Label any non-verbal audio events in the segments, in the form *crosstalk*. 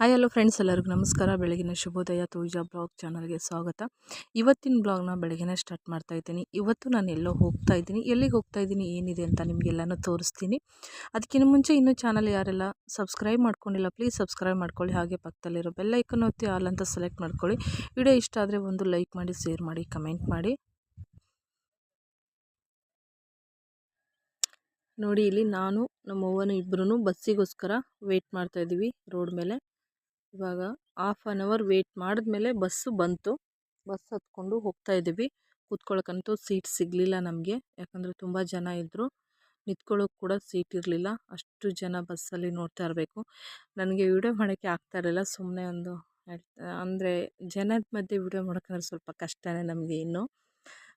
Hi hello friends, ಎಲ್ಲರಿಗೂ ನಮಸ್ಕಾರ. ಬೆಳಗಿನ ಶುಭೋದಯ ತೂಜಾ ಬ್ಲಾಗ್ ಚಾನಲ್ಗೆ ಸ್ವಾಗತ. ಇವತ್ತಿನ ಬ್ಲಾಗ್ನ ಬೆಳಗಿನ ಸ್ಟಾರ್ಟ್ ಮಾಡ್ತಾ ಇದ್ದೀನಿ. ಇವತ್ತು ನಾನು ಎಲ್ಲೋ ಹೋಗ್ತಾ ಇದ್ದೀನಿ. ಎಲ್ಲಿಗೆ ಹೋಗ್ತಾ ಇದ್ದೀನಿ, ಏನಿದೆ ಅಂತ ನಿಮಗೆಲ್ಲನೂ ತೋರಿಸ್ತೀನಿ. ಅದಕ್ಕಿಂತ ಮುಂಚೆ ಇನ್ನೂ ಚಾನಲ್ ಯಾರೆಲ್ಲ ಸಬ್ಸ್ಕ್ರೈಬ್ ಮಾಡ್ಕೊಂಡಿಲ್ಲ, ಪ್ಲೀಸ್ ಸಬ್ಸ್ಕ್ರೈಬ್ ಮಾಡ್ಕೊಳ್ಳಿ. ಹಾಗೆ ಪಕ್ಕದಲ್ಲಿರೋ ಬೆಲ್ಲೈಕನ್ ಒತ್ತಿ ಆಲ್ ಅಂತ ಸೆಲೆಕ್ಟ್ ಮಾಡ್ಕೊಳ್ಳಿ. ವಿಡಿಯೋ ಇಷ್ಟ ಆದರೆ ಒಂದು ಲೈಕ್ ಮಾಡಿ, ಶೇರ್ ಮಾಡಿ, ಕಮೆಂಟ್ ಮಾಡಿ. ನೋಡಿ, ಇಲ್ಲಿ ನಾನು ನಮ್ಮ ಅವ್ವನು ಇಬ್ಬರೂ ಬಸ್ಸಿಗೋಸ್ಕರ ವೆಯ್ಟ್ ಮಾಡ್ತಾ ಇದ್ದೀವಿ ರೋಡ್ ಮೇಲೆ. ಇವಾಗ ಹಾಫ್ ಆನ್ ಅವರ್ ಮಾಡಿದ ಮಾಡಿದ್ಮೇಲೆ ಬಸ್ಸು ಬಂತು. ಬಸ್ ಹತ್ಕೊಂಡು ಹೋಗ್ತಾ ಇದ್ದೀವಿ. ಕೂತ್ಕೊಳ್ಳೋಕ್ಕಂತೂ ಸೀಟ್ ಸಿಗಲಿಲ್ಲ ನಮಗೆ. ಯಾಕಂದರೆ ತುಂಬ ಜನ ಇದ್ದರು ನಿಂತ್ಕೊಳ್ಳೋಕೆ ಕೂಡ ಸೀಟ್ ಇರಲಿಲ್ಲ. ಅಷ್ಟು ಜನ ಬಸ್ಸಲ್ಲಿ ನೋಡ್ತಾ ಇರಬೇಕು. ನನಗೆ ವಿಡಿಯೋ ಮಾಡೋಕ್ಕೆ ಆಗ್ತಾ ಇರಲಿಲ್ಲ. ಸುಮ್ಮನೆ ಒಂದು ಅಂದರೆ ಜನದ ಮಧ್ಯೆ ವಿಡಿಯೋ ಮಾಡೋಕ್ಕಂದ್ರೆ ಸ್ವಲ್ಪ ಕಷ್ಟನೇ ನಮಗೆ ಇನ್ನು.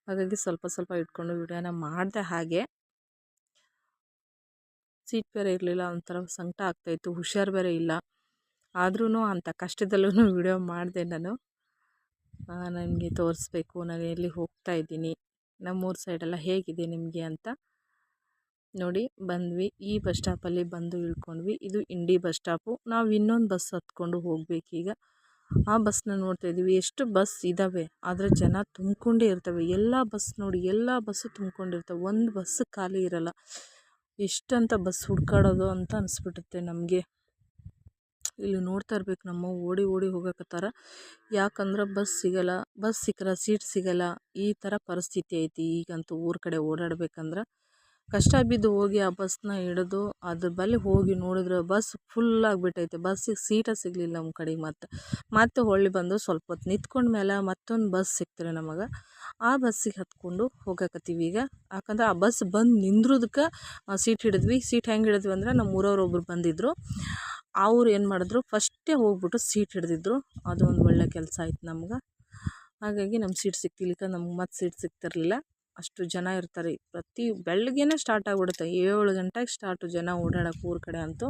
ಹಾಗಾಗಿ ಸ್ವಲ್ಪ ಸ್ವಲ್ಪ ಇಟ್ಕೊಂಡು ವಿಡಿಯೋನ ಮಾಡಿದೆ ಹಾಗೆ. ಸೀಟ್ ಬೇರೆ ಇರಲಿಲ್ಲ. ಒಂಥರ ಸಂಕಟ ಆಗ್ತಾಯಿತ್ತು ಹುಷಾರು ಬೇರೆ ಇಲ್ಲ. ಆದ್ರೂ ಅಂಥ ಕಷ್ಟದಲ್ಲೂ *laughs* ವಿಡಿಯೋ ಮಾಡಿದೆ ನಾನು. ನನಗೆ ತೋರಿಸ್ಬೇಕು, ನಾನು ಎಲ್ಲಿ ಹೋಗ್ತಾ ಇದ್ದೀನಿ, ನಮ್ಮೂರ ಸೈಡೆಲ್ಲ ಹೇಗಿದೆ ನಿಮಗೆ ಅಂತ. ನೋಡಿ, ಬಂದ್ವಿ, ಈ ಬಸ್ ಸ್ಟಾಪಲ್ಲಿ ಬಂದು ಇಳ್ಕೊಂಡ್ವಿ, ಇದು ಇಂಡಿ ಬಸ್ ಸ್ಟಾಪು. ನಾವು ಇನ್ನೊಂದು ಬಸ್ ಹತ್ಕೊಂಡು ಹೋಗಬೇಕೀಗ ಆ ಬಸ್ನ ನೋಡ್ತಾ ಇದ್ದೀವಿ, ಎಷ್ಟು ಬಸ್ ಇದ್ದಾವೆ ಆದರೆ ಜನ ತುಂಬಿಕೊಂಡೇ ಇರ್ತವೆ. ಎಲ್ಲ ಬಸ್ ನೋಡಿ, ಎಲ್ಲ ಬಸ್ಸು ತುಂಬಿಕೊಂಡಿರ್ತವೆ, ಒಂದು ಬಸ್ ಖಾಲಿ ಇರಲ್ಲ. ಎಷ್ಟಂತ ಬಸ್ ಹುಡ್ಕಾಡೋದು ಅಂತ ಅನಿಸ್ಬಿಡುತ್ತೆ ನಮಗೆ. ಇಲ್ಲಿ ನೋಡ್ತಾ ಇರ್ಬೇಕು ನಮ್ಮ ಓಡಿ ಓಡಿ ಹೋಗಕತ್ತಾರ. ಯಾಕಂದ್ರೆ ಬಸ್ ಸಿಗಲ್ಲ, ಬಸ್ ಸಿಕ್ಕರೆ ಸೀಟ್ ಸಿಗಲ್ಲ, ಈ ಥರ ಪರಿಸ್ಥಿತಿ ಐತಿ. ಈಗಂತೂ ಊರ ಕಡೆ ಓಡಾಡ್ಬೇಕಂದ್ರೆ ಕಷ್ಟ ಬಿದ್ದು ಹೋಗಿ ಆ ಬಸ್ನ ಹಿಡಿದು ಅದ್ರ ಬಳಿ ಹೋಗಿ ನೋಡಿದ್ರೆ ಬಸ್ ಫುಲ್ ಆಗಿಬಿಟ್ಟೈತೆ. ಬಸ್ಸಿಗೆ ಸೀಟ ಸಿಗಲಿಲ್ಲ ನಮ್ಮ ಕಡೆಗೆ ಮತ್ತೆ. ಮತ್ತೆ ಹೊಳ್ಳಿ ಬಂದು ಸ್ವಲ್ಪ ಹೊತ್ತು ನಿಂತ್ಕೊಂಡ ಮೇಲೆ ಮತ್ತೊಂದು ಬಸ್ ಸಿಕ್ತಾರೆ ನಮಗೆ. ಆ ಬಸ್ಸಿಗೆ ಹತ್ಕೊಂಡು ಹೋಗಕತ್ತೀವಿ ಈಗ. ಯಾಕಂದ್ರೆ ಆ ಬಸ್ ಬಂದು ನಿಂದ್ರದಕ್ಕೆ ಸೀಟ್ ಹಿಡಿದ್ವಿ ಸೀಟ್ ಹೆಂಗೆ ಹಿಡಿದ್ವಿ ಅಂದ್ರೆ ನಮ್ಮ ಊರವ್ರು ಒಬ್ರು ಬಂದಿದ್ದರು ಅವ್ರು ಏನು ಮಾಡಿದ್ರು, ಫಸ್ಟೇ ಹೋಗ್ಬಿಟ್ಟು ಸೀಟ್ ಹಿಡಿದಿದ್ರು. ಅದು ಒಂದು ಒಳ್ಳೆ ಕೆಲಸ ಆಯ್ತು ನಮ್ಗೆ. ಹಾಗಾಗಿ ನಮ್ಮ ಸೀಟ್ ಸಿಕ್ತಿಲಿಕ್ಕ ನಮ್ಗೆ ಮತ್ತೆ ಸೀಟ್ ಸಿಗ್ತಿರಲಿಲ್ಲ. ಅಷ್ಟು ಜನ ಇರ್ತಾರೆ. ಪ್ರತಿ ಬೆಳಗ್ಗೆನೇ ಸ್ಟಾರ್ಟ್ ಆಗಿಬಿಡುತ್ತೆ. ಏಳು ಗಂಟೆಗೆ ಸ್ಟಾರ್ಟು ಜನ ಓಡಾಡೋಕೆ ಊರ ಕಡೆ ಅಂತೂ.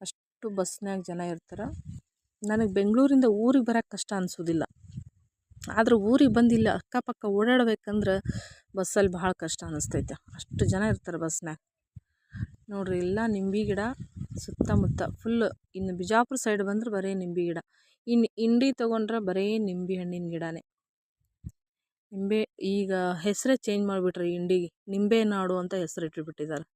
ಅಷ್ಟು ಬಸ್ನಾಗ ಜನ ಇರ್ತಾರೆ. ನನಗೆ ಬೆಂಗಳೂರಿಂದ ಊರಿಗೆ ಬರೋಕ್ಕೆ ಕಷ್ಟ ಅನಿಸೋದಿಲ್ಲ. ಆದ್ರೆ ಊರಿಗೆ ಬಂದಿಲ್ಲ, ಅಕ್ಕಪಕ್ಕ ಓಡಾಡ್ಬೇಕಂದ್ರೆ ಬಸ್ಸಲ್ಲಿ ಭಾಳ ಕಷ್ಟ ಅನ್ನಿಸ್ತೈತೆ ಅಷ್ಟು ಜನ ಇರ್ತಾರೆ ಬಸ್ನಾಗ ನೋಡಿರಿ ಎಲ್ಲ ನಿಂಬೆ ಗಿಡ ಸುತ್ತಮುತ್ತ ಫುಲ್ ಇನ್ನು ಬಿಜಾಪುರ ಸೈಡ್ ಬಂದ್ರೆ ಬರೀ ನಿಂಬೆ ಗಿಡ. ಇನ್ನು ಇಂಡಿ ತೊಗೊಂಡ್ರೆ ಬರೀ ನಿಂಬೆ ಹಣ್ಣಿನ ಗಿಡನೇ. ನಿಂಬೆ ಈಗ ಹೆಸರೇ ಚೇಂಜ್ ಮಾಡಿಬಿಟ್ರೆ ಇಂಡಿಗೆ ನಿಂಬೆ ನಾಡು ಅಂತ ಹೆಸರು ಇಟ್ಟುಬಿಟ್ಟಿದ್ದಾರೆ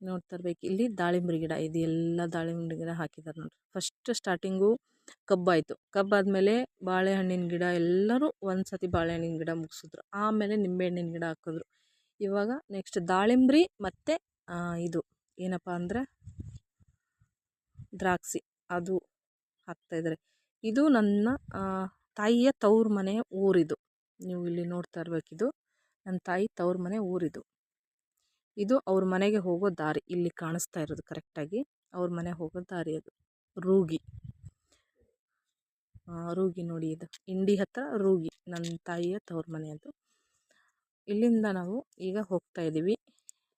ನೋಡ್ತಾ ಇರ್ಬೇಕು ಇಲ್ಲಿ ದಾಳಿಂಬ್ರಿ ಗಿಡ ಇದು ಎಲ್ಲ ದಾಳಿಂಬ್ರಿ ಗಿಡ ಹಾಕಿದ್ದಾರೆ ನೋಡಿರಿ. ಫಸ್ಟ್ ಸ್ಟಾರ್ಟಿಂಗು ಕಬ್ಬಾಯಿತು ಕಬ್ಬಾದಮೇಲೆ ಬಾಳೆಹಣ್ಣಿನ ಗಿಡ ಎಲ್ಲರೂ ಒಂದು ಸತಿ ಬಾಳೆಹಣ್ಣಿನ ಗಿಡ ಮುಗಿಸಿದ್ರು. ಆಮೇಲೆ ನಿಂಬೆಹಣ್ಣಿನ ಗಿಡ ಹಾಕಿದ್ರು. ಇವಾಗ ನೆಕ್ಸ್ಟ್ ದಾಳಿಂಬ್ರಿ ಮತ್ತು ಇದು ಏನಪ್ಪ ಅಂದರೆ ದ್ರಾಕ್ಷಿ. ಅದು ಹಾಕ್ತಾಯಿದ್ದಾರೆ ಇದು ನನ್ನ ತಾಯಿಯ ತವ್ರ ಮನೆ ಊರಿದು. ನೀವು ಇಲ್ಲಿ ನೋಡ್ತಾ ಇರಬೇಕಿದು ನನ್ನ ತಾಯಿ ತವ್ರ ಮನೆ ಊರಿದು. ಇದು ಅವ್ರ ಮನೆಗೆ ಹೋಗೋ ದಾರಿ. ಇಲ್ಲಿ ಕಾಣಿಸ್ತಾ ಇರೋದು ಕರೆಕ್ಟಾಗಿ ಅವ್ರ ಮನೆ ಹೋಗೋ ದಾರಿ ಅದು. ರೂಗಿ. ರೂಗಿ ನೋಡಿ ಇದು. ಇಂಡಿ ಹತ್ತಿರ ರೂಗಿ. ನನ್ನ ತಾಯಿಯ ತವ್ರ ಮನೆ ಅದು. ಇಲ್ಲಿಂದ ನಾವು ಈಗ ಹೋಗ್ತಾ ಇದ್ದೀವಿ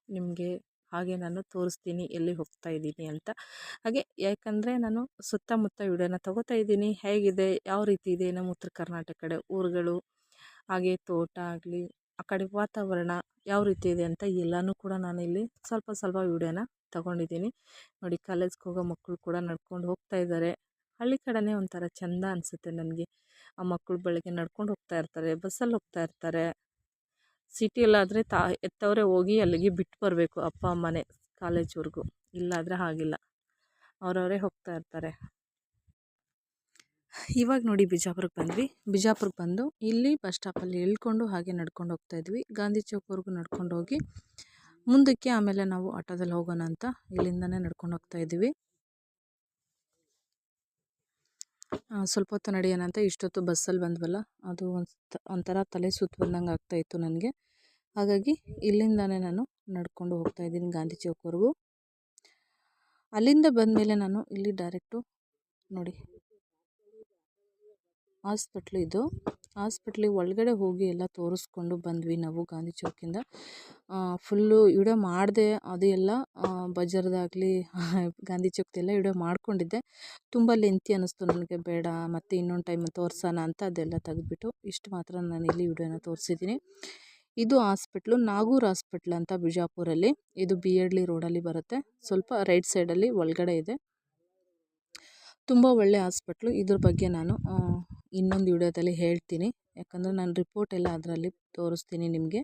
ನಿಮಗೆ ಹಾಗೆ ನಾನು ತೋರಿಸ್ತೀನಿ, ಎಲ್ಲಿ ಹೋಗ್ತಾ ಇದ್ದೀನಿ ಅಂತ. ಹಾಗೆ ಯಾಕಂದರೆ ನಾನು ಸುತ್ತಮುತ್ತ ವಿಡಿಯೋನ ತಗೋತಾ ಇದ್ದೀನಿ. ಹೇಗಿದೆ? ಯಾವ ರೀತಿ ಇದೆ? ನಮ್ಮ ಉತ್ತರ ಕರ್ನಾಟಕ ಕಡೆ ಊರುಗಳು, ಹಾಗೆ ತೋಟ ಆಗಲಿ, ಆ ಕಡೆ ವಾತಾವರಣ ಯಾವ ರೀತಿ ಇದೆ ಅಂತ ಎಲ್ಲನೂ ಕೂಡ ನಾನು ಇಲ್ಲಿ ಸ್ವಲ್ಪ ಸ್ವಲ್ಪ ವಿಡಿಯೋನ ತಗೊಂಡಿದ್ದೀನಿ. ನೋಡಿ ಕಾಲೇಜ್ಗೆ ಹೋಗೋ ಮಕ್ಕಳು ಕೂಡ ನಡ್ಕೊಂಡು ಹೋಗ್ತಾ ಇದ್ದಾರೆ. ಹಳ್ಳಿ ಕಡೆನೇ ಒಂಥರ ಚೆಂದ ಅನಿಸುತ್ತೆ ನನಗೆ. ಆ ಮಕ್ಕಳು ಬೆಳಗ್ಗೆ ನಡ್ಕೊಂಡು ಹೋಗ್ತಾ ಇರ್ತಾರೆ, ಬಸ್ಸಲ್ಲಿ ಹೋಗ್ತಾ ಇರ್ತಾರೆ. ಸಿಟಿಯಲ್ಲಾದರೆ ತಾ, ಎತ್ತವರೇ ಹೋಗಿ ಅಲ್ಲಿಗೆ ಬಿಟ್ಟು ಬರಬೇಕು ಅಪ್ಪ ಅಮ್ಮನೆ ಕಾಲೇಜ್ವರೆಗೂ. ಇಲ್ಲಾದರೆ ಹಾಗಿಲ್ಲ. ಅವರವರೇ ಹೋಗ್ತಾ ಇರ್ತಾರೆ. ಇವಾಗ ನೋಡಿ ಬಿಜಾಪುರಕ್ಕೆ ಬಂದ್ವಿ. ಬಿಜಾಪುರಕ್ಕೆ ಬಂದು ಇಲ್ಲಿ ಬಸ್ ಸ್ಟಾಪಲ್ಲಿ ಇಳ್ಕೊಂಡು ಹಾಗೆ ನಡ್ಕೊಂಡು ಹೋಗ್ತಾ ಇದ್ವಿ. ಗಾಂಧಿ ಚೌಕ್ವರೆಗೂ ನಡ್ಕೊಂಡು ಹೋಗಿ ಮುಂದಕ್ಕೆ ಆಮೇಲೆ ನಾವು ಆಟೋದಲ್ಲಿ ಹೋಗೋಣ ಅಂತ ಇಲ್ಲಿಂದನೇ ನಡ್ಕೊಂಡು ಹೋಗ್ತಾ ಇದ್ದೀವಿ. ಸ್ವಲ್ಪ ಹೊತ್ತು ನಡೆಯೋಣ ಅಂತ ಇಷ್ಟೊತ್ತು ಬಸ್ಸಲ್ಲಿ ಬಂದ್ವಲ್ಲ, ಅದು ಒಂದು ಒಂಥರ ತಲೆ ಸುತ್ತು ಬಂದಂಗೆ ಆಗ್ತಾಯಿತ್ತು ನನಗೆ. ಹಾಗಾಗಿ ಇಲ್ಲಿಂದನೇ ನಾನು ನಡ್ಕೊಂಡು ಹೋಗ್ತಾ ಇದ್ದೀನಿ ಗಾಂಧಿ ಚೌಕ್ವರೆಗೂ ಅಲ್ಲಿಂದ ಬಂದಮೇಲೆ ನಾನು ಇಲ್ಲಿ ಡೈರೆಕ್ಟು ನೋಡಿ ಹಾಸ್ಪಿಟ್ಲು ಇದು. ಹಾಸ್ಪಿಟ್ಲಿಗೆ ಒಳಗಡೆ ಹೋಗಿ ಎಲ್ಲ ತೋರಿಸ್ಕೊಂಡು ಬಂದ್ವಿ ನಾವು ಗಾಂಧಿ ಚೌಕಿಂದ ಫುಲ್ಲು ವಿಡಿಯೋ ಮಾಡಿದೆ ಅದು ಎಲ್ಲ ಬಜಾರ್ದಾಗಲಿ, *laughs* ಗಾಂಧಿ ಚೌಕ್ದೆಲ್ಲ ವಿಡಿಯೋ ಮಾಡ್ಕೊಂಡಿದ್ದೆ. ತುಂಬ ಲೆಂತಿ ಅನ್ನಿಸ್ತು ನನಗೆ, ಬೇಡ, ಮತ್ತು ಇನ್ನೊಂದು ಟೈಮ್ ತೋರಿಸೋಣ ಅಂತ ಅದೆಲ್ಲ ತೆಗೆದ್ಬಿಟ್ಟು ಇಷ್ಟು ಮಾತ್ರ ನಾನು ಇಲ್ಲಿ ವಿಡಿಯೋನ ತೋರಿಸಿದ್ದೀನಿ. ಇದು ಹಾಸ್ಪಿಟ್ಲು, ನಾಗೂರ್ ಹಾಸ್ಪಿಟ್ಲ್ ಅಂತ ಬಿಜಾಪುರಲ್ಲಿ. ಇದು ಬಿ ಎಡ್ಲಿ ರೋಡಲ್ಲಿ ಬರುತ್ತೆ. ಸ್ವಲ್ಪ ರೈಟ್ ಸೈಡಲ್ಲಿ ಒಳಗಡೆ ಇದೆ. ತುಂಬ ಒಳ್ಳೆ ಹಾಸ್ಪಿಟ್ಲು. ಇದ್ರ ಬಗ್ಗೆ ನಾನು ಇನ್ನೊಂದು ವಿಡಿಯೋದಲ್ಲಿ ಹೇಳ್ತೀನಿ. ಯಾಕಂದರೆ ನಾನು ರಿಪೋರ್ಟ್ ಎಲ್ಲ ಅದರಲ್ಲಿ ತೋರಿಸ್ತೀನಿ ನಿಮಗೆ.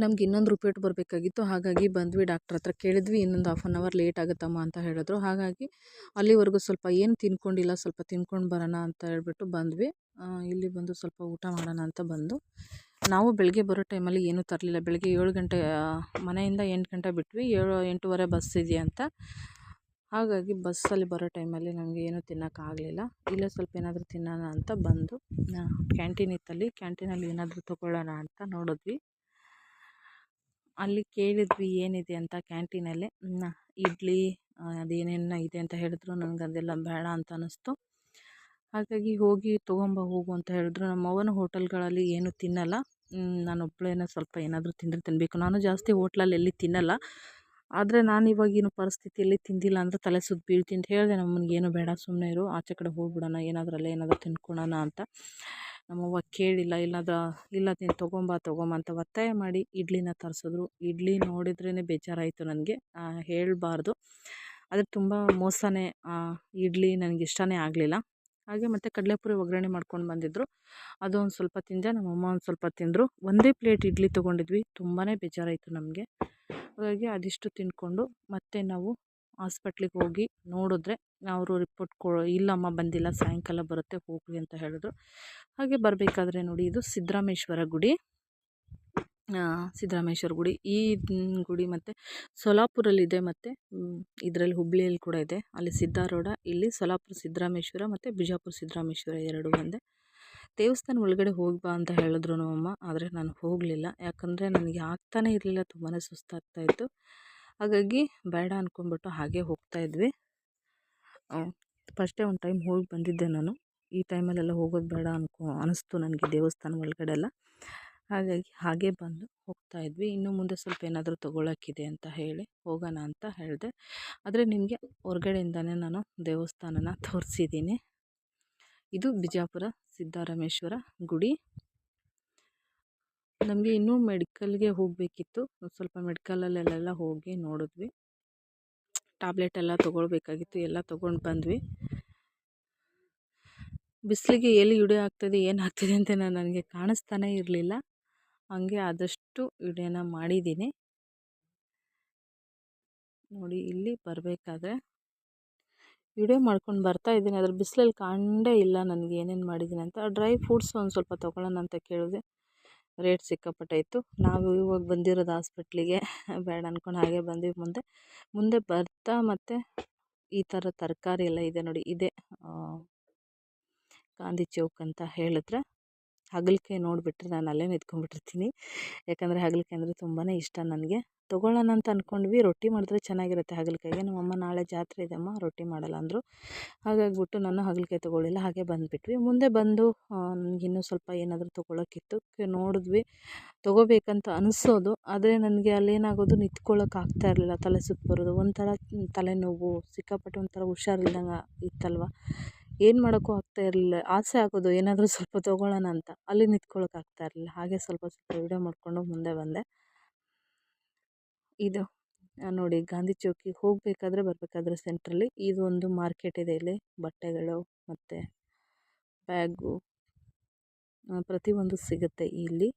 ನಮ್ಗೆ ಇನ್ನೊಂದು ರಿಪೋರ್ಟ್ ಬರಬೇಕಾಗಿತ್ತು. ಹಾಗಾಗಿ ಬಂದ್ವಿ ಡಾಕ್ಟ್ರ್ ಹತ್ರ ಕೇಳಿದ್ವಿ, ಇನ್ನೊಂದು ಹಾಫ್ ಆನ್ ಅವರ್ ಲೇಟ್ ಆಗುತ್ತಮ್ಮ ಅಂತ ಹೇಳಿದ್ರು. ಹಾಗಾಗಿ ಅಲ್ಲಿವರೆಗೂ ಸ್ವಲ್ಪ ಏನು ತಿನ್ಕೊಂಡಿಲ್ಲ, ಸ್ವಲ್ಪ ತಿನ್ಕೊಂಡು ಬರೋಣ ಅಂತ ಹೇಳ್ಬಿಟ್ಟು ಬಂದ್ವಿ. ಇಲ್ಲಿ ಬಂದು ಸ್ವಲ್ಪ ಊಟ ಮಾಡೋಣ ಅಂತ ಬಂದು. ನಾವು ಬೆಳಗ್ಗೆ ಬರೋ ಟೈಮಲ್ಲಿ ಏನೂ ತರಲಿಲ್ಲ. ಬೆಳಗ್ಗೆ ಏಳು ಗಂಟೆ ಮನೆಯಿಂದ ಎಂಟು ಗಂಟೆ ಬಿಟ್ವಿ. ಏಳು, ಎಂಟೂವರೆ ಬಸ್ ಇದೆಯಂತ. ಹಾಗಾಗಿ ಬಸ್ಸಲ್ಲಿ ಬರೋ ಟೈಮಲ್ಲಿ ನನಗೆ ಏನೂ ತಿನ್ನೋಕ್ಕಾಗ್ಲಿಲ್ಲ. ಇಲ್ಲೇ ಸ್ವಲ್ಪ ಏನಾದರೂ ತಿನ್ನೋಣ ಅಂತ ಬಂದು ಕ್ಯಾಂಟೀನ್ ಇತ್ತಲ್ಲಿ, ಕ್ಯಾಂಟೀನಲ್ಲಿ ಏನಾದರೂ ತೊಗೊಳ್ಳೋಣ ಅಂತ ನೋಡಿದ್ವಿ. ಅಲ್ಲಿ ಕೇಳಿದ್ವಿ, ಏನಿದೆ ಅಂತ ಕ್ಯಾಂಟೀನಲ್ಲಿ? ಇಡ್ಲಿ ಅದೇನೇನು ಇದೆ ಅಂತ ಹೇಳಿದ್ರು, ನನಗೆ ಅದೆಲ್ಲ ಬೇಡ ಅಂತ ಅನ್ನಿಸ್ತು. ಹಾಗಾಗಿ ಹೋಗಿ ತೊಗೊಂಬ ಹೋಗು ಅಂತ ಹೇಳಿದ್ರು. ನಮ್ಮವ್ವನ ಹೋಟೆಲ್ಗಳಲ್ಲಿ ಏನೂ ತಿನ್ನಲ್ಲ. ನಾನು ಒಬ್ಬಳೇನ ಸ್ವಲ್ಪ ಏನಾದರೂ ತಿಂದರೆ ತಿನ್ನಬೇಕು ನಾನು ಜಾಸ್ತಿ ಹೋಟ್ಲಲ್ಲಿ ಎಲ್ಲಿ ತಿನ್ನಲ್ಲ. ಆದರೆ ನಾನು ಇವಾಗಿನ ಪರಿಸ್ಥಿತಿಯಲ್ಲಿ ತಿಂದಿಲ್ಲ ಅಂದರೆ ತಲೆ ಸುತ್ತು ಬೀಳ್ತೀನಿ ಅಂತ ಹೇಳಿದೆ, ನಮ್ಮನಿಗೆ ಏನು ಬೇಡ ಸುಮ್ಮನೆ ಇರು, ಆಚೆ ಕಡೆ ಹೋಗ್ಬಿಡೋಣ ಏನಾದರೂ ಅಲ್ಲೇ ಏನಾದರೂ ತಿನ್ಕೊಳೋಣ ಅಂತ. ನಮ್ಮವ್ವ ಕೇಳಿಲ್ಲ, ಇಲ್ಲದ ಇಲ್ಲ ನೀನು ತೊಗೊಂಬ ತೊಗೊಂಬ ಅಂತ ಒತ್ತಾಯ ಮಾಡಿ ಇಡ್ಲಿನ ತರಿಸಿದ್ರು. ಇಡ್ಲಿ ನೋಡಿದ್ರೇ ಬೇಜಾರಾಯಿತು ನನಗೆ ಹೇಳಬಾರ್ದು. ಆದರೆ ತುಂಬ ಮೋಸನೇ ಇಡ್ಲಿ ನನಗೆ ಇಷ್ಟನೇ ಆಗಲಿಲ್ಲ. ಹಾಗೆ ಮತ್ತು ಕಡಲೆಪುರಿ ಒಗ್ಗರಣೆ ಮಾಡ್ಕೊಂಡು ಬಂದಿದ್ದರು ಅದು ಒಂದು ಸ್ವಲ್ಪ ತಿಂದೆ, ನಮ್ಮಮ್ಮ ಒಂದು ಸ್ವಲ್ಪ ತಿಂದರು. ಒಂದೇ ಪ್ಲೇಟ್ ಇಡ್ಲಿ ತೊಗೊಂಡಿದ್ವಿ. ತುಂಬಾ ಬೇಜಾರಾಯಿತು ನಮಗೆ. ಹಾಗಾಗಿ ಅದಿಷ್ಟು ತಿಂದ್ಕೊಂಡು ಮತ್ತೆ ನಾವು ಹಾಸ್ಪಿಟ್ಲಿಗೆ ಹೋಗಿ ನೋಡಿದ್ರೆ ಅವರು ರಿಪೋರ್ಟ್ ಕೊ, ಇಲ್ಲಮ್ಮ ಬಂದಿಲ್ಲ, ಸಾಯಂಕಾಲ ಬರುತ್ತೆ ಹೋಗಿ ಅಂತ ಹೇಳಿದ್ರು. ಹಾಗೆ ಬರಬೇಕಾದ್ರೆ ನೋಡಿ, ಇದು ಸಿದ್ದರಾಮೇಶ್ವರ ಗುಡಿ. ಸಿದ್ದರಾಮೇಶ್ವರ ಗುಡಿ. ಈ ಗುಡಿ ಮತ್ತು ಸೊಲಾಪುರಲ್ಲಿದೆ ಮತ್ತು ಇದರಲ್ಲಿ ಹುಬ್ಬಳ್ಳಿಯಲ್ಲಿ ಕೂಡ ಇದೆ. ಅಲ್ಲಿ ಸಿದ್ಧಾರೂಢ ಇಲ್ಲಿ ಸೊಲಾಪುರ ಸಿದ್ದರಾಮೇಶ್ವರ ಮತ್ತು ಬಿಜಾಪುರ ಸಿದ್ದರಾಮೇಶ್ವರ ಎರಡು ಒಂದೇ. ದೇವಸ್ಥಾನ ಒಳಗಡೆ ಹೋಗಿ ಬಾ ಅಂತ ಹೇಳಿದ್ರು ನಮ್ಮಮ್ಮ, ಆದರೆ ನಾನು ಹೋಗಲಿಲ್ಲ. ಯಾಕಂದರೆ ನನಗೆ ಆಗ್ತಾನೇ ಇರಲಿಲ್ಲ ತುಂಬಾ ಸುಸ್ತಾಗ್ತಾಯಿತ್ತು ಹಾಗಾಗಿ ಬೇಡ ಅಂದ್ಕೊಂಡ್ಬಿಟ್ಟು ಹಾಗೆ ಹೋಗ್ತಾಯಿದ್ವಿ ಫಸ್ಟೇ ಒಂದು ಟೈಮ್ ಹೋಗಿ ಬಂದಿದ್ದೆ ನಾನು. ಈ ಟೈಮಲ್ಲೆಲ್ಲ ಹೋಗೋದು ಬೇಡ ಅನ್ಕೋ ಅನ್ನಿಸ್ತು ನನಗೆ ದೇವಸ್ಥಾನ ಒಳಗಡೆ ಎಲ್ಲ ಹಾಗಾಗಿ ಹಾಗೆ ಬಂದು ಹೋಗ್ತಾ ಇದ್ವಿ. ಇನ್ನು ಮುಂದೆ ಸ್ವಲ್ಪ ಏನಾದರೂ ತೊಗೊಳಕ್ಕಿದೆ ಅಂತ ಹೇಳಿ ಹೋಗೋಣ ಅಂತ ಹೇಳಿದೆ. ಆದರೆ ನಿಮಗೆ ಹೊರ್ಗಡೆಯಿಂದನೇ ನಾನು ದೇವಸ್ಥಾನನ ತೋರಿಸಿದ್ದೀನಿ. ಇದು ಬಿಜಾಪುರ ಸಿದ್ದರಾಮೇಶ್ವರ ಗುಡಿ. ನಮಗೆ ಇನ್ನೂ ಮೆಡಿಕಲ್ಗೆ ಹೋಗಬೇಕಿತ್ತು. ಸ್ವಲ್ಪ ಮೆಡಿಕಲಲ್ಲೆಲ್ಲ ಹೋಗಿ ನೋಡಿದ್ವಿ. ಟ್ಯಾಬ್ಲೆಟ್ ಎಲ್ಲ ತೊಗೊಳ್ಬೇಕಾಗಿತ್ತು. ಎಲ್ಲ ತೊಗೊಂಡು ಬಂದ್ವಿ. ಬಿಸಿಲಿಗೆ ಎಲ್ಲಿ ಆಗ್ತದೆ ಏನಾಗ್ತದೆ ಅಂತ ಅಂತ ನನಗೆ ಕಾಣಿಸ್ತಾನೇ ಇರಲಿಲ್ಲ. ಹಾಗೆ ಆದಷ್ಟು ವಿಡಿಯೋನ ಮಾಡಿದ್ದೀನಿ. ನೋಡಿ ಇಲ್ಲಿ ಬರಬೇಕಾದ್ರೆ. ವಿಡಿಯೋ ಮಾಡ್ಕೊಂಡು ಬರ್ತಾ ಇದ್ದೀನಿ. ಅದ್ರ ಬಿಸಿಲಲ್ಲಿ ಕಾಣೇ ಇಲ್ಲ ನನಗೆ ಏನೇನು ಮಾಡಿದ್ದೀನಿ ಅಂತ. ಡ್ರೈ ಫ್ರೂಟ್ಸ್ ಒಂದು ಸ್ವಲ್ಪ ತೊಗೊಳ್ಳೋಣ ಅಂತ ಕೇಳಿದೆ. ರೇಟ್ ಸಿಕ್ಕಾಪಟ್ಟೆ ಇತ್ತು ನಾವು ಇವಾಗ ಬಂದಿರೋದು ಹಾಸ್ಪಿಟ್ಲಿಗೆ. ಬೇಡ ಅಂದ್ಕೊಂಡು ಹಾಗೆ ಬಂದ್ವಿ ಮುಂದೆ. ಮುಂದೆ ಬರ್ತಾ ಮತ್ತು ಈ ಥರ ತರಕಾರಿ ಎಲ್ಲ ಇದೆ ನೋಡಿ. ಇದೆ ಗಾಂಧಿ ಚೌಕ್ ಅಂತ ಹೇಳಿದ್ರೆ. ಹಾಗಲಕಾಯಿ ನೋಡಿಬಿಟ್ರೆ ನಾನು ಅಲ್ಲೇ ನಿಂತ್ಕೊಂಡ್ಬಿಟ್ಟಿರ್ತೀನಿ. ಯಾಕಂದರೆ ಹಾಗಲಕಾಯಿ ಅಂದರೆ ತುಂಬಾ ಇಷ್ಟ ನನಗೆ. ತೊಗೊಳ್ಳೋಣ ಅಂತ ಅಂದ್ಕೊಂಡ್ವಿ ರೊಟ್ಟಿ ಮಾಡಿದ್ರೆ ಚೆನ್ನಾಗಿರುತ್ತೆ ಹಾಗಲಕಾಯಿಗೆ ನಮ್ಮಮ್ಮ ನಾಳೆ ಜಾತ್ರೆ ಇದೆಯಮ್ಮ ರೊಟ್ಟಿ ಮಾಡಲ್ಲ ಅಂದರು. ಹಾಗಾಗಿಬಿಟ್ಟು ನಾನು ಹಾಗಲಕಾಯಿ ತೊಗೊಳ್ಳಿಲ್ಲ. ಹಾಗೆ ಬಂದುಬಿಟ್ವಿ. ಮುಂದೆ ಬಂದು ನನಗೆ ಇನ್ನೂ ಸ್ವಲ್ಪ ಏನಾದರೂ ತೊಗೊಳಕ್ಕಿತ್ತು ನೋಡಿದ್ವಿ. ತೊಗೋಬೇಕಂತ ಅನಿಸೋದು. ಆದರೆ ನನಗೆ ಅಲ್ಲೇನಾಗೋದು ನಿಂತ್ಕೊಳ್ಳೋಕೆ ಆಗ್ತಾ ಇರಲಿಲ್ಲ. ತಲೆ ಸುತ್ತು ಬರೋದು. ಒಂಥರ ತಲೆನೋವು, ಸಿಕ್ಕಾಪಟ್ಟೆ ಒಂಥರ ಹುಷಾರಿಲ್ದಂಗೆ ಇತ್ತಲ್ವ? ಏನು ಮಾಡೋಕ್ಕೂ ಆಗ್ತಾ ಇರಲಿಲ್ಲ. ಆಸೆ ಆಗೋದು, ಏನಾದರೂ ಸ್ವಲ್ಪ ತೊಗೊಳ್ಳೋಣ ಅಂತ. ಅಲ್ಲಿ ನಿಂತ್ಕೊಳ್ಳೋಕೆ ಆಗ್ತಾ ಇರಲಿಲ್ಲ. ಹಾಗೆ ಸ್ವಲ್ಪ ಸ್ವಲ್ಪ ವೀಡಿಯೋ ಮಾಡಿಕೊಂಡು ಮುಂದೆ ಬಂದೆ. ಇದು ನೋಡಿ, ಗಾಂಧಿ ಚೌಕಿಗೆ ಹೋಗಬೇಕಾದ್ರೆ ಬರಬೇಕಾದ್ರೆ ಸೆಂಟ್ರಲ್ಲಿ ಇದು ಒಂದು ಮಾರ್ಕೆಟ್ ಇದೆ ಇಲ್ಲಿ. ಬಟ್ಟೆಗಳು ಮತ್ತು ಬ್ಯಾಗು ಪ್ರತಿಯೊಂದು ಸಿಗುತ್ತೆ ಇಲ್ಲಿ.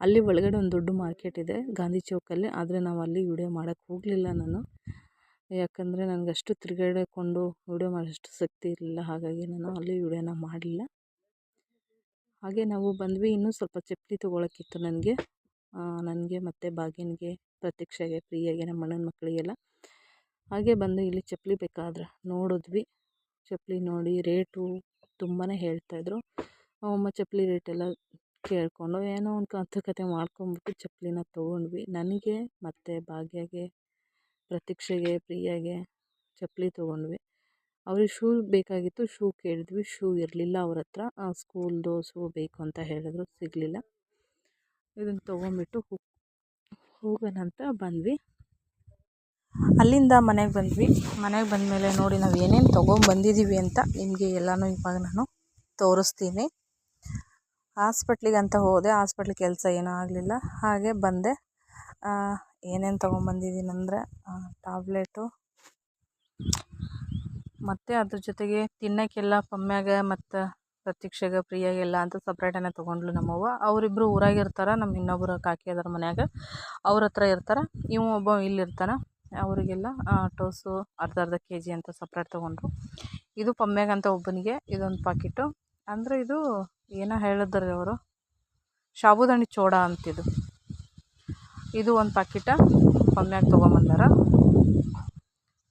ಅಲ್ಲಿ ಒಳಗಡೆ ಒಂದು ದೊಡ್ಡ ಮಾರ್ಕೆಟ್ ಇದೆ ಗಾಂಧಿ ಚೌಕಲ್ಲಿ. ಆದರೆ ನಾವು ಅಲ್ಲಿ ವಿಡಿಯೋ ಮಾಡೋಕ್ಕೆ ಹೋಗಲಿಲ್ಲ ನಾನು. ಯಾಕಂದರೆ ನನಗೆ ಅಷ್ಟು ತಿರುಗಾಡಿಕೊಂಡು ವೀಡಿಯೋ ಮಾಡೋಷ್ಟು ಶಕ್ತಿ ಇರಲಿಲ್ಲ, ಹಾಗಾಗಿ ನಾನು ಅಲ್ಲಿ ವೀಡಿಯೋನ ಮಾಡಲಿಲ್ಲ. ಹಾಗೆ ನಾವು ಬಂದ್ವಿ, ಇನ್ನೂ ಸ್ವಲ್ಪ ಚಪ್ಪಲಿ ತೊಗೊಳಕ್ಕಿತ್ತು ನನಗೆ. ನನಗೆ ಮತ್ತು ಬಾಗಿನಿಗೆ ಪ್ರತೀಕ್ಷೆಗೆ ಫ್ರೀಯಾಗೆ ನಮ್ಮ ಅಣ್ಣನ ಮಕ್ಕಳಿಗೆಲ್ಲ. ಹಾಗೆ ಬಂದು ಇಲ್ಲಿ ಚಪ್ಪಲಿ ಬೇಕಾದ್ರೆ ನೋಡಿದ್ವಿ. ಚಪ್ಪಲಿ ನೋಡಿ ರೇಟು ತುಂಬಾ ಹೇಳ್ತಾಯಿದ್ರು ಅಮ್ಮ ಚಪ್ಪಲಿ ರೇಟೆಲ್ಲ ಕೇಳಿಕೊಂಡು ಏನೋ ಒಂದು ಮಾತುಕತೆ ಮಾಡ್ಕೊಂಬಿಟ್ಟು ಚಪ್ಪಲಿನ ತೊಗೊಂಡ್ವಿ. ನನಗೆ ಮತ್ತು ಭಾಗ್ಯಗೆ ಪ್ರತೀಕ್ಷೆಗೆ ಪ್ರಿಯಾಗೆ ಚಪ್ಪಲಿ ತೊಗೊಂಡ್ವಿ. ಅವ್ರಿಗೆ ಶೂ ಬೇಕಾಗಿತ್ತು, ಶೂ ಕೇಳಿದ್ವಿ. ಶೂ ಇರಲಿಲ್ಲ ಅವ್ರ ಹತ್ರ. ಸ್ಕೂಲ್ದು ಶೂ ಬೇಕು ಅಂತ ಹೇಳಿದ್ರು, ಸಿಗಲಿಲ್ಲ. ಇದನ್ನು ತೊಗೊಂಬಿಟ್ಟು ಹೋಗೋಣ ಅಂತ ಬಂದ್ವಿ. ಅಲ್ಲಿಂದ ಮನೆಗೆ ಬಂದ್ವಿ. ಮನೆಗೆ ಬಂದಮೇಲೆ ನೋಡಿ ನಾವು ಏನೇನು ತೊಗೊಂಬಂದಿದ್ದೀವಿ ಅಂತ ನಿಮಗೆ ಎಲ್ಲನೂ ಇವಾಗ ನಾನು ತೋರಿಸ್ತೀನಿ. ಹಾಸ್ಪಿಟ್ಲಿಗೆ ಅಂತ ಹೋದೆ. ಹಾಸ್ಪಿಟ್ಲ್ ಕೆಲಸ ಏನೂ ಆಗಲಿಲ್ಲ. ಹಾಗೆ ಬಂದೆ. ಏನೇನು ಅಂದರೆ ಟ್ಯಾಬ್ಲೆಟು ಮತ್ತು ಅದ್ರ ಜೊತೆಗೆ ತಿನ್ನೋಕ್ಕೆಲ್ಲ ಪಮ್ಯಾಗ ಮತ್ತು ಪ್ರತೀಕ್ಷೆಗೆ ಪ್ರಿಯಾಗೆಲ್ಲ ಅಂತ ಸಪ್ರೇಟನೇ ತೊಗೊಂಡ್ಳು ನಮ್ಮವ್ವ. ಅವರಿಬ್ಬರು ಊರಾಗ ಇರ್ತಾರೆ ನಮ್ಮ ಇನ್ನೊಬ್ಬರು ಕಾಕಿ ಅದರ ಮನ್ಯಾಗ. ಅವ್ರ ಹತ್ರ ಇರ್ತಾರೆ ಇವ ಒಬ್ಬ ಇಲ್ಲಿ ಇರ್ತಾನೆ. ಅವರಿಗೆಲ್ಲ ಟೋಸು ಅರ್ಧ ಅರ್ಧ ಕೆ ಜಿ ಅಂತ ಸಪ್ರೇಟ್ ತೊಗೊಂಡ್ರು. ಇದು ಪಮ್ಯಾಗ ಅಂತ ಒಬ್ಬನಿಗೆ, ಇದೊಂದು ಪಾಕಿಟು. ಅಂದರೆ ಇದು, ಏನೋ ಹೇಳಿದ್ರಿ ಅವರು? ಸಾಬುದಾಣಿ ಚೋಡ ಅಂತಿದು. ಇದು ಒಂದು ಪಾಕಿಟ ಪಮ್ಯಾಗ ತೊಗೊಂಬಂದಾರ.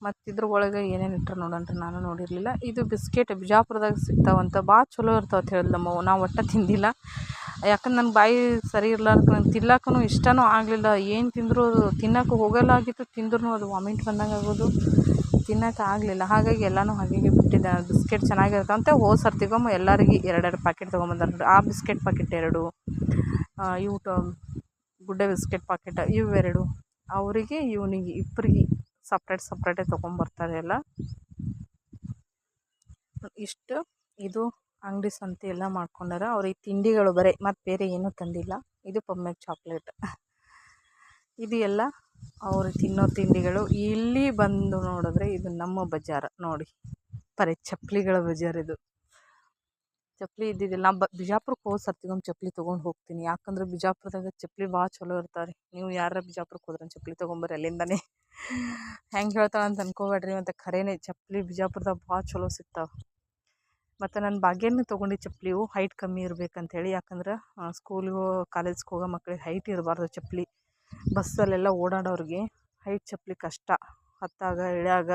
ಮತ್ತು ಇದ್ರ ಒಳಗೆ ಏನೇನು ಇಟ್ಟರು ನೋಡೋಣ್ರಿ ನಾನು ನೋಡಿರಲಿಲ್ಲ. ಇದು ಬಿಸ್ಕೆಟ್ ಬಿಜಾಪುರದಾಗ ಸಿಗ್ತಾವಂತ ಭಾಳ ಚಲೋ ಇರ್ತಾವೆ ಅಂತ ಹೇಳಿದ್ ನಮ್ಮವ್ವ ನಾವು ಒಟ್ಟು ತಿಂದಿಲ್ಲ. ಯಾಕಂದ್ರೆ ನನ್ನ ಬಾಯಿ ಸರಿ ಇರ್ಲಾರ್ದಕ್ಕೆ ನಂಗೆ ಇಷ್ಟನೂ ಆಗಲಿಲ್ಲ. ಏನು ತಿಂದರೂ ಅದು ಹೋಗಲ್ಲ ಆಗಿತ್ತು ತಿಂದ್ರೂ ಅದು ವಾಮಿಟ್ ಬಂದಂಗೆ ಆಗೋದು. ತಿನ್ನೋಕೆ ಆಗಲಿಲ್ಲ. ಹಾಗಾಗಿ ಎಲ್ಲನೂ ಹಾಗೆ ಬಿಟ್ಟಿದ್ದೆ. ಬಿಸ್ಕೆಟ್ ಚೆನ್ನಾಗಿರ್ತಾವಂತೆ ಹೋದ ಸರ್ತಿಗೊಮ್ಮೆ ಎಲ್ಲರಿಗೆ ಎರಡೆರಡು ಪ್ಯಾಕೆಟ್ ತೊಗೊಂಬಂದಾರ ಆ ಬಿಸ್ಕೆಟ್ ಪ್ಯಾಕೆಟ್ ಎರಡು ಇವು ಗುಡ್ಡೆ ಬಿಸ್ಕೆಟ್ ಪಾಕೆಟ್ ಇವೆರಡು. ಅವರಿಗೆ, ಇವನಿಗೆ ಇಬ್ಬರಿಗೆ ಸಪ್ರೇಟ್ ಸಪ್ರೇಟೇ ತೊಗೊಂಬರ್ತಾರೆ ಎಲ್ಲ. ಇಷ್ಟು. ಇದು ಅಂಗಡಿ ಸಂತೆ ಎಲ್ಲ ಮಾಡ್ಕೊಂಡಾರ. ಅವ್ರಿಗೆ ತಿಂಡಿಗಳು ಬರೀ, ಮತ್ತು ಬೇರೆ ಏನೂ ತಂದಿಲ್ಲ. ಇದು ಪಮ್ಮೆಗ್ ಚಾಕ್ಲೇಟ್. ಇದು ಎಲ್ಲ ಅವರು ತಿನ್ನೋ ತಿಂಡಿಗಳು. ಇಲ್ಲಿ ಬಂದು ನೋಡಿದ್ರೆ ಇದು ನಮ್ಮ ಬಜಾರ್. ನೋಡಿ. ಬರೀ ಚಪ್ಪಲಿಗಳ ಬಜಾರ್ ಇದು. ಚಪ್ಪಲಿ ಇದ್ದಿದ್ದಿಲ್ಲ. ನಾ ಬ, ಬಿಜಾಪುರಕ್ಕೆ ಹೋದ ಸರ್ತಿಗೊಂದು ಚಪ್ಪಲಿ ತೊಗೊಂಡು ಹೋಗ್ತೀನಿ. ಯಾಕಂದ್ರೆ ಬಿಜಾಪುರದಾಗ ಚಪ್ಪಲಿ ಭಾಳ ಚಲೋ ಇರ್ತಾವೆ ರೀ ನೀವು ಯಾರ ಬಿಜಾಪುರಕ್ಕೆ ಹೋದ್ರೆ ಚಪ್ಪಲಿ ತೊಗೊಂಬರ್ರಿ ಅಲ್ಲಿಂದನೇ. ಹೆಂಗೆ ಹೇಳ್ತಾಳೆ ಅಂತ ಅನ್ಕೋಬೇಡ್ರಿ, ಮತ್ತು ಖರೇನೆ ಚಪ್ಪಲಿ ಬಿಜಾಪುರದಾಗ ಭಾಳ ಚಲೋ ಸಿಗ್ತಾವೆ. ಮತ್ತು ನಾನು ಭಾಗ್ಯನೂ ತೊಗೊಂಡು ಚಪ್ಪಲಿವು ಹೈಟ್ ಕಮ್ಮಿ ಇರ್ಬೇಕಂತೇಳಿ. ಯಾಕಂದ್ರೆ ಸ್ಕೂಲಿಗೆ ಕಾಲೇಜ್ಗೆ ಹೋಗೋ ಮಕ್ಳಿಗೆ ಹೈಟ್ ಇರಬಾರ್ದು ಚಪ್ಪಲಿ. ಬಸ್ಸಲ್ಲೆಲ್ಲ ಓಡಾಡೋರಿಗೆ ಹೈಟ್ ಚಪ್ಪಲಿ ಕಷ್ಟ. ಹತ್ತಾಗ ಇಳ್ಯಾಗ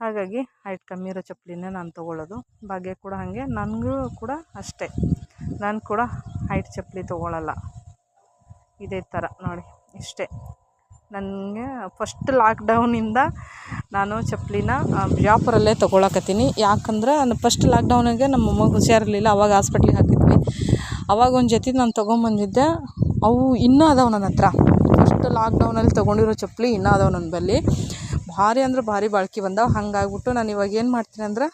ಹಾಗಾಗಿ ಹೈಟ್ ಕಮ್ಮಿ ಇರೋ ಚಪ್ಪಲಿನೇ ನಾನು ತೊಗೊಳ್ಳೋದು. ಭಾಗ್ಯ ಕೂಡ ಹಾಗೆ, ನನಗೂ ಕೂಡ ಅಷ್ಟೇ. ನಾನು ಕೂಡ ಹೈಟ್ ಚಪ್ಪಲಿ ತೊಗೊಳ್ಳಲ್ಲ ಇದೇ ಥರ ನೋಡಿ, ಇಷ್ಟೇ. ನನಗೆ ಫಸ್ಟ್ ಲಾಕ್ಡೌನಿಂದ ನಾನು ಚಪ್ಪಲಿನ ಬಿಜಾಪುರಲ್ಲೇ ತೊಗೊಳಕತ್ತೀನಿ. ಯಾಕಂದ್ರೆ ಫಸ್ಟ್ ಲಾಕ್ಡೌನಿಗೆ ನಮ್ಮ ಅಮ್ಮಗೆ ಹುಷಾರಿರಲಿಲ್ಲ, ಅವಾಗ ಹಾಸ್ಪಿಟ್ಲಿಗೆ ಹಾಕಿದ್ವಿ. ಅವಾಗ ಒಂದು ಜೊತೆ ನಾನು ತೊಗೊಂಬಂದಿದ್ದೆ. ಅವು ಇನ್ನೂ ಅದಾವೆ ನನ್ನ ಹತ್ರ. ಫಸ್ಟ್ ಲಾಕ್ಡೌನಲ್ಲಿ ತೊಗೊಂಡಿರೋ ಚಪ್ಪಲಿ ಇನ್ನೂ ಅದಾವೆ ನನ್ನ ಬಳಿ ಭಾರಿ ಅಂದ್ರೆ ಭಾರಿ ಬಾಳ್ಕೆ ಬಂದಾವೆ. ಹಂಗಾಗ್ಬಿಟ್ಟು ನಾನು ಇವಾಗ ಏನು ಮಾಡ್ತೀನಿ ಅಂದ್ರೆ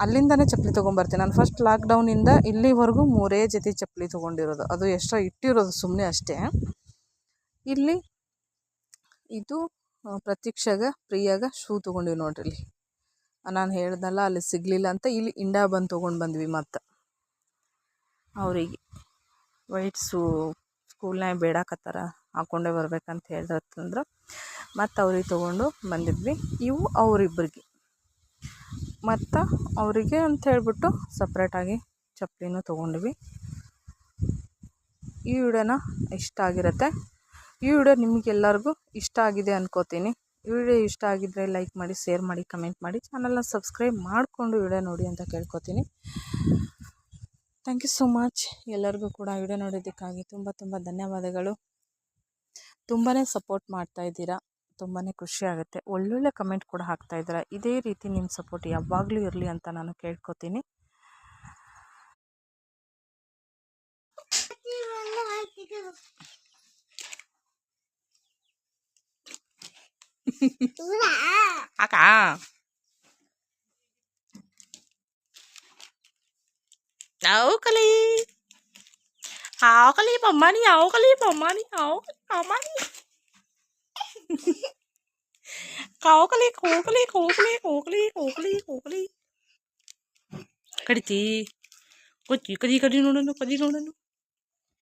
ಅಲ್ಲಿಂದನೇ ಚಪ್ಪಲಿ ತೊಗೊಂಬರ್ತೀನಿ. ನಾನು ಫಸ್ಟ್ ಲಾಕ್ಡೌನಿಂದ ಇಲ್ಲಿವರೆಗೂ ಮೂರೇ ಜೊತೆ ಚಪ್ಪಲಿ ತೊಗೊಂಡಿರೋದು. ಅದು ಎಷ್ಟೋ ಇಟ್ಟಿರೋದು ಸುಮ್ಮನೆ ಅಷ್ಟೇ. ಇಲ್ಲಿ ಇದು ಪ್ರತೀಕ್ಷಾಗ, ಪ್ರಿಯಾಗ ಶೂ ತೊಗೊಂಡಿವಿ ನೋಡ್ರಿ ಇಲ್ಲಿ. ನಾನು ಹೇಳ್ದಲ್ಲ ಅಲ್ಲಿ ಸಿಗಲಿಲ್ಲ ಅಂತ ಇಲ್ಲಿ ಇಂಡಾ ಬಂದು ತೊಗೊಂಡು ಬಂದ್ವಿ ಮತ್ತು. ಅವರಿಗೆ. White shoe ಸ್ಕೂಲ್ನಾಗ ಬೇಡಾಕತ್ತಾರ. ಹಾಕ್ಕೊಂಡೇ ಬರ್ಬೇಕಂತ ಹೇಳಿದ್ರು ಮತ್ತು ಅವ್ರಿಗೆ ತೊಗೊಂಡು ಬಂದಿದ್ವಿ. ಇವು ಅವರಿಬ್ರಿಗೆ. ಮತ್ತು ಅವರಿಗೆ ಅಂತ ಹೇಳಿಬಿಟ್ಟು ಸಪ್ರೇಟಾಗಿ ಚಪ್ಪಲಿನೂ ತೊಗೊಂಡ್ವಿ. ಈ ವಿಡಿಯೋನ ಇಷ್ಟ ಆಗಿರುತ್ತೆ. ಈ ವಿಡಿಯೋ ನಿಮಗೆಲ್ಲರಿಗೂ ಇಷ್ಟ ಆಗಿದೆ ಅನ್ಕೋತೀನಿ. ಈ ವಿಡಿಯೋ ಇಷ್ಟ ಆಗಿದ್ದರೆ ಲೈಕ್ ಮಾಡಿ ಶೇರ್ ಮಾಡಿ ಕಮೆಂಟ್ ಮಾಡಿ ಚಾನಲ್ನ ಸಬ್ಸ್ಕ್ರೈಬ್ ಮಾಡಿಕೊಂಡು ವಿಡಿಯೋ ನೋಡಿ ಅಂತ ಕೇಳ್ಕೊತೀನಿ. ಥ್ಯಾಂಕ್ ಯು ಸೋ ಮಚ್ ಎಲ್ಲರಿಗೂ ಕೂಡ ವಿಡಿಯೋ ನೋಡಿದ್ದಕ್ಕಾಗಿ ತುಂಬ ತುಂಬ ಧನ್ಯವಾದಗಳು. ತುಂಬಾ ಸಪೋರ್ಟ್ ಮಾಡ್ತಾ ಇದ್ದೀರಾ? ತುಂಬಾ ಖುಷಿ ಆಗುತ್ತೆ. ಒಳ್ಳೊಳ್ಳೆ ಕಮೆಂಟ್ ಕೂಡ ಹಾಕ್ತಾ ಇದ್ದೀರಾ? ಇದೇ ರೀತಿ ನಿಮ್ಮ ಸಪೋರ್ಟ್ ಯಾವಾಗಲೂ ಇರಲಿ ಅಂತ ನಾನು ಕೇಳ್ಕೊತೀನಿ. ಅಕ್ಕ ขาก็รีบออกมาดิเอาก็รีบออกมาดิเอาเอามาดิเขาก็รีบขูก็รีบขูก็รีบขูก็รีบขูก็รีบขูก็รีบกระดิจีกระจีกระดีกระดีโน่นโน่นกระดีโน่นโน่น